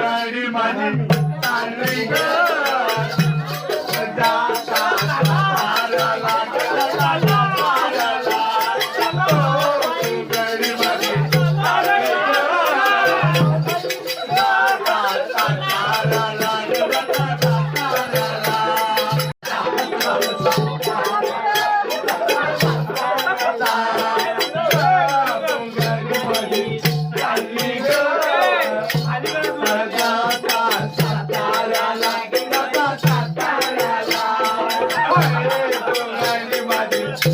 गाडी माझी Gracias.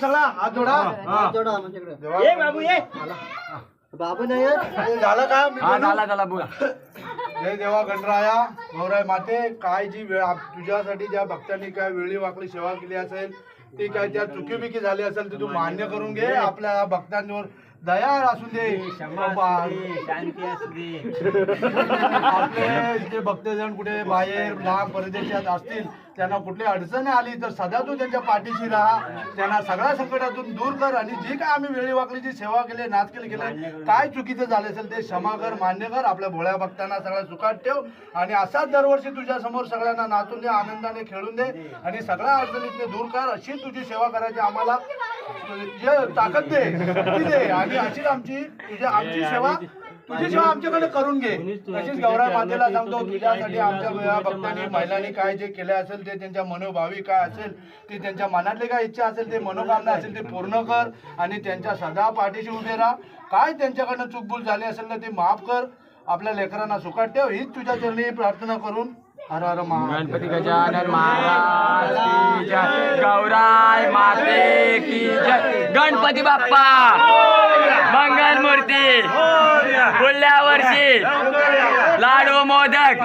सगळा हात जोडा. ये बाबू ये. बाबू नाही येत? झालं का? मी हा बोलू? झाला झाला बोला. जय देवा गणराया गौराय माते काय जी वेळ आप- तुझ्यासाठी ज्या भक्तांनी काय वेळी वाकडी सेवा केली असेल ती काय त्या चुकीबिकी झाली असेल ती तू मान्य करून घे. आपल्या भक्तांवर दया असू दे. शांती असू दे आपले जे भक्तजन कुठे बाहेर लांब परदेशात असतील त्यांना कुठली अडचणी आली तर सदा तू त्यांच्या पाठीशी राहा. त्यांना सगळ्या संकटातून दूर कर आणि जी काय आम्ही वेळी वाकलीची सेवा केली नाचकेल केले काय चुकीचं झालं असेल ते क्षमा कर मान्य कर. आपल्या भोळ्या भक्तांना सगळ्या सुखात ठेव आणि असाच दरवर्षी तुझ्या समोर सगळ्यांना नाचून दे आनंदाने खेळून दे. आणि सगळ्या अडचणीतने दूर कर. अशी तुझी सेवा करायची आम्हाला जे ताकद दे ती दे. आणि अशीच आमची तुझ्या आमची सेवा तुझी सेवा आमच्याकडे करून घे. तशीच गौराय मातेला सांगतो तुझ्यासाठी आमच्या भक्तांनी महिलांनी काय जे केले असेल ते त्यांच्या मनोभावी काय असेल ते त्यांच्या मनातली काय इच्छा असेल ते मनोकामना असेल ते पूर्ण कर आणि त्यांच्या सदा पाठीशी उभे राहा. काय त्यांच्याकडनं चूकभूल झाली असेल ना ते माफ कर. आपल्या लेकरांना सुखात ठेव. हीच तुझ्या चरणी प्रार्थना करून हर हर गणपती गजानन महाराज की जय. गौराय माते की जय. गणपती बाप्पा. मंगल मूर्ती. पुढल्या वर्षी लाडू मोदक.